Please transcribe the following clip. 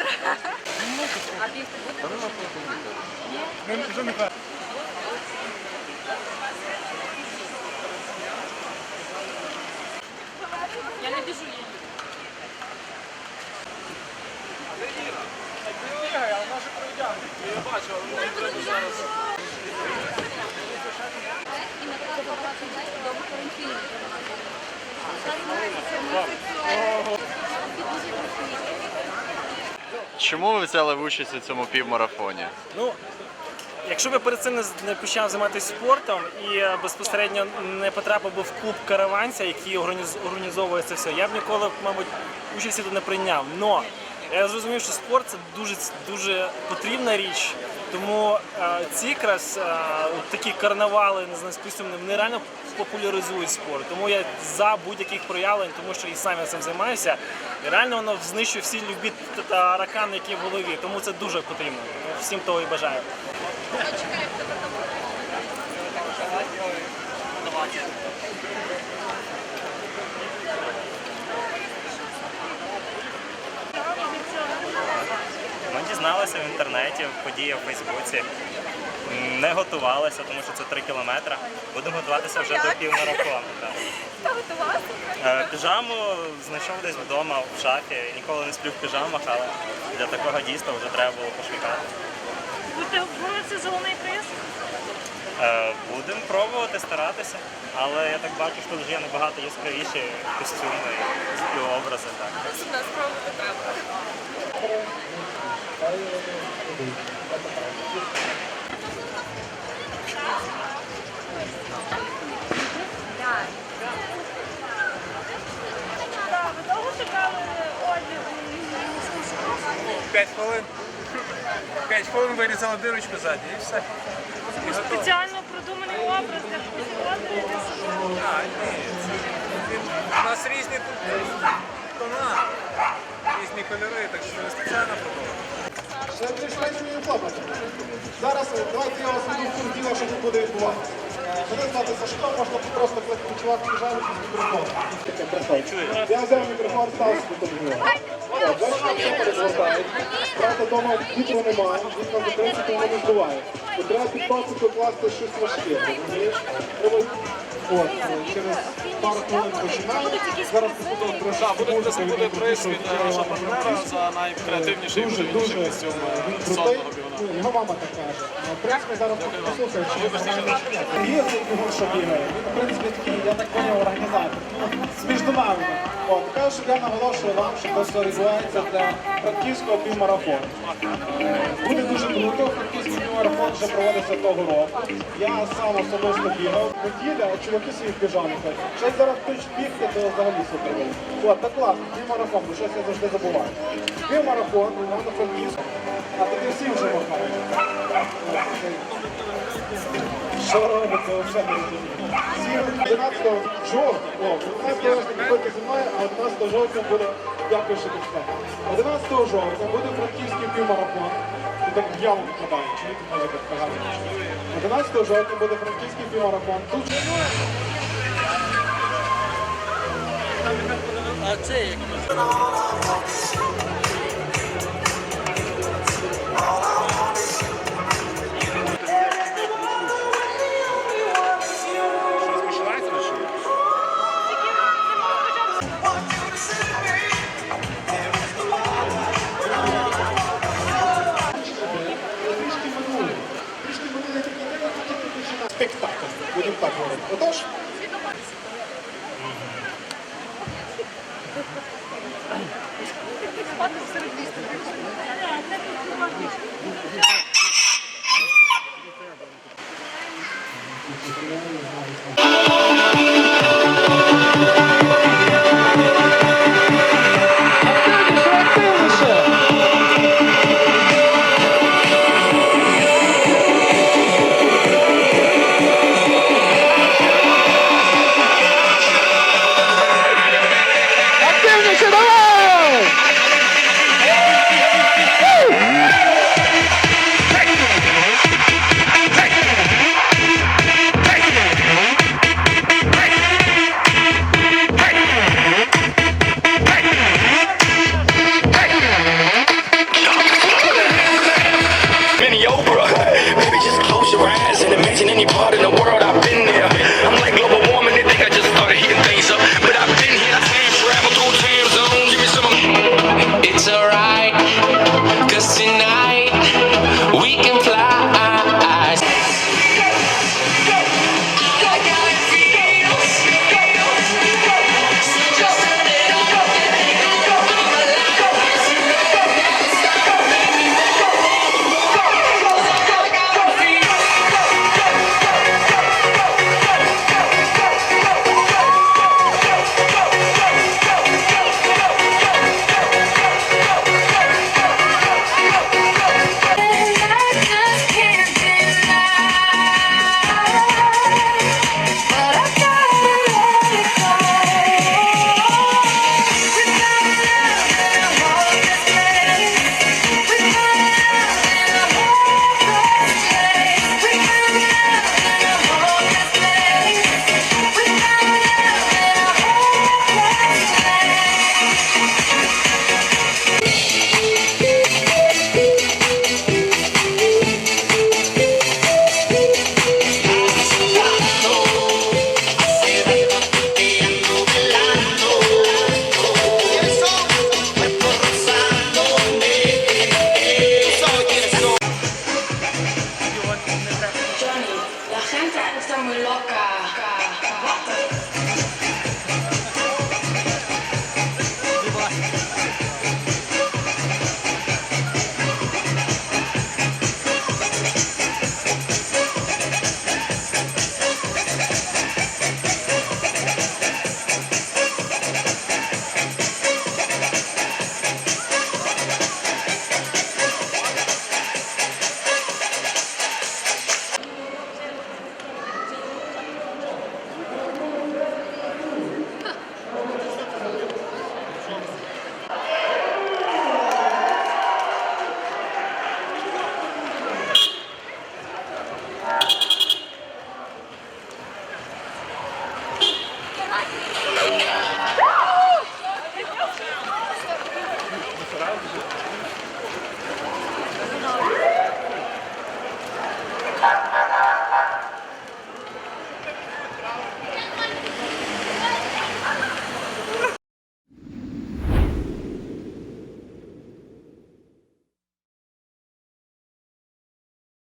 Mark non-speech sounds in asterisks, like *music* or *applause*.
Та нема холодильника. Ні? Я не біжу її. І наприклад, багато знаєте, добре карантину. Чому ви взяли участь у цьому півмарафоні? Ну, якщо би перед цим не, почав займатися спортом і е, безпосередньо не потрапив би в клуб караванця, який організ- організовує це все, я б ніколи, мабуть, участі тут не прийняв. Но я зрозумів, що спорт це дуже дуже потрібна річ. Тому е, ці якраз е, такі карнавали не з костюмами, вони реально популяризують спорт. Тому я за будь-яких проявлень, тому що і сам я цим займаюся. І реально воно знищує всі любі та- таракани, які в голові. Тому це дуже потрібно. Всім того і бажаю. Ми дізналися в інтернеті, в події в Фейсбуці. Не готувалися, тому що це 3 кілометри. Будемо готуватися вже до півмарафону. Хто? *laughs* Е, Піжаму знайшов десь вдома в шафі. Ніколи не сплю в піжамах, але для такого дійства вже треба було пошукати. Будете за головний приз? Е, Будемо пробувати старатися, але я так бачу, що тут вже є набагато яскравіші костюми і образи. Так. Нас спробувати треба. 5 хвилин. 5 хвилин вирізали дирочку ззаді і все. І. Спеціально продуманий образ для фотографії для себе. А, ні, У нас різні тут тона, різні кольори, так що не спеціально продумали. Ще хлопець. Зараз е, давайте я вас веду в курс діла, що тут буде відбуватися. Мене звати Сашко, можна просто чувак біжали з мікрофоном. Я взяв мікрофон, став собі перезгортають. Правда, вдома вітру немає, вікна закриті, тому не здуває. То треба під пасику класти щось важке? Треба От, е, через пару хвилин починаємо. Зараз буде трошки буде, приз від нашого партнера за найкреативніший дуже, дуже костюм сонного Ну, Його мама так каже. Ну, В принципі, зараз послухай, що є його, що бігає. Він, в принципі, такий, я так поняв, організатор. Ну, Між нами. От, каже, що я наголошую вам, що все відбувається для франківського півмарафону. Е, Буде дуже круто, франківський півмарафон вже проводиться того року. Я сам особисто бігав. Неділя, а чуваки піжамі ходять. Щось зараз хтось бігти, то взагалі супер. От, так класно, півмарафон, бо щось я завжди забуваю. Півмарафон, Івано-Франківськ, а тоді всі вже махають. Що робиться, взагалі не розумію. Всі 11 жовтня, о, 11 жовтня зі мною, а 11 жовтня буде, дякую, що підстав. 11 жовтня буде франківський півмарафон. І так в викладаю, чуєте, музика погано. 11 жовтня буде франківський півмарафон. Тут трішки активніше, থাক